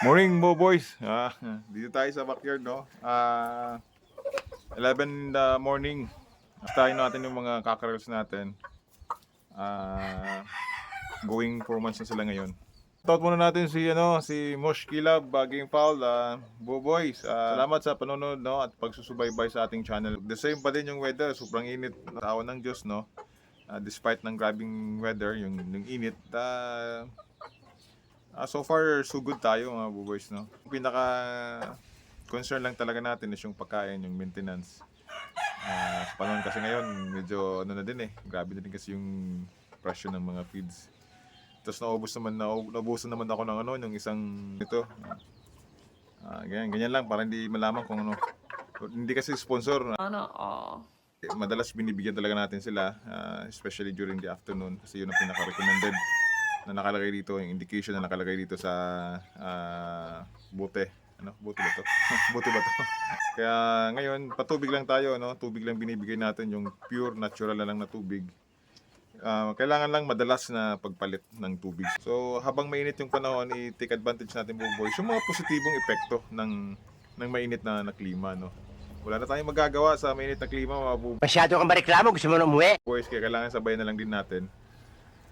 Morning mo boys. Ah, dito tayo sa backyard no. Ah 11 in the morning. Tayo natin yung mga cockerels natin. Ah going 4 months na sila ngayon. Shoutout muna natin si ano si Mosh Kilab Baging Foul uh, boys. Ah, salamat sa panonood no at pagsusubaybay sa ating channel. The same pa din yung weather, sobrang init. Tawa ng Diyos no. Ah, despite ng grabing weather, yung, yung init, ah, Ah, so far, so good tayo mga boys, no? Ang pinaka concern lang talaga natin is yung pagkain, yung maintenance. Ah, sa panahon kasi ngayon, medyo ano na din eh, grabe na din kasi yung presyo ng mga feeds. Tapos naubos naman, na, naubusan naman ako ng ano, yung isang ito. Ah, ganyan, ganyan lang, para hindi malaman kung ano. Hindi kasi sponsor, Sana all. madalas binibigyan talaga natin sila, ah, especially during the afternoon kasi yun ang pinaka-recommended na nakalagay dito, yung indication na nakalagay dito sa ah, bote. Ano? Bote ba to? bote ba to? Kaya ngayon, patubig lang tayo, no? Tubig lang binibigay natin, yung pure natural na lang na tubig. Ah, kailangan lang madalas na pagpalit ng tubig. So, habang mainit yung panahon, i-take advantage natin po boys, yung mga positibong epekto ng ng mainit na, na klima, no? Wala na tayong magagawa sa mainit na klima, mga bu- Masyado kang bareklamo, gusto mo na umuwi. boys, kaya kailangan sabay na lang din natin.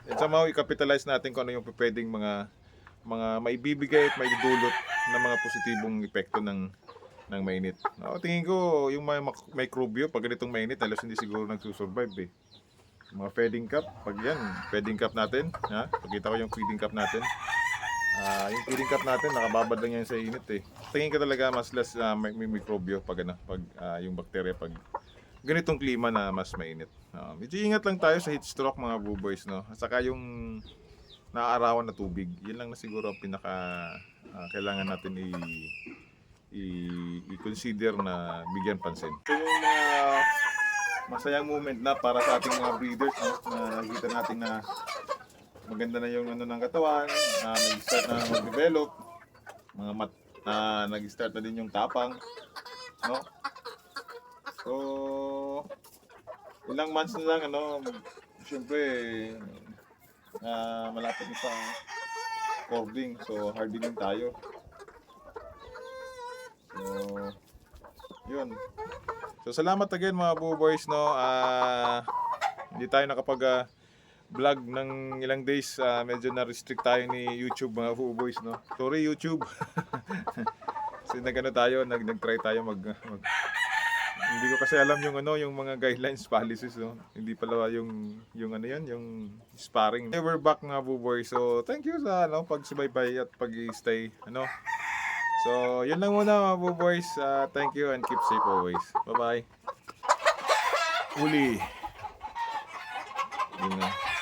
And somehow, i-capitalize natin kung ano yung pwedeng mga mga maibibigay at maidudulot ng mga positibong epekto ng ng mainit. No, tingin ko, yung mga microbio, pag ganitong mainit, halos hindi siguro nagsusurvive eh. Mga feeding cup, pag yan, feeding cup natin, ha? Pakita ko yung feeding cup natin. Ah, yung feeding cup natin, nakababad lang yan sa init eh. Tingin ko talaga mas less ah, may, may microbio pag ano, pag ah, yung bacteria pag ganitong klima na mas mainit. Ah, medyo ingat lang tayo sa heat stroke mga boys no. At saka yung naaarawan na tubig. Yun lang na siguro ang pinaka ah, kailangan natin i i-consider na bigyan pansin. Ito yung mga masayang moment na para sa ating mga breeders no, na nakikita natin na maganda na yung ano ng katawan, na nag-start na mag-develop, mga mat na nag-start na din yung tapang, no? So, ilang months na lang, ano, syempre, ah malapit na sa cording, so hardening tayo. So, yun. So, salamat again mga Boo Boys, no, ah, hindi tayo nakapag, ah, vlog ng ilang days, ah, medyo na-restrict tayo ni YouTube mga Boo Boys, no. Sorry YouTube. Kasi nagano tayo, nag nag-try tayo mag, mag hindi ko kasi alam yung ano, yung mga guidelines policies, no. Hindi pala yung yung ano yan, yung sparring. Okay, we're back mga Boo Boys. So, thank you sa ano pagsubaybay at pag-stay, ano. So, yun lang muna mga Boo Boys. Ah, thank you and keep safe always. Bye-bye. Uli. Yun na.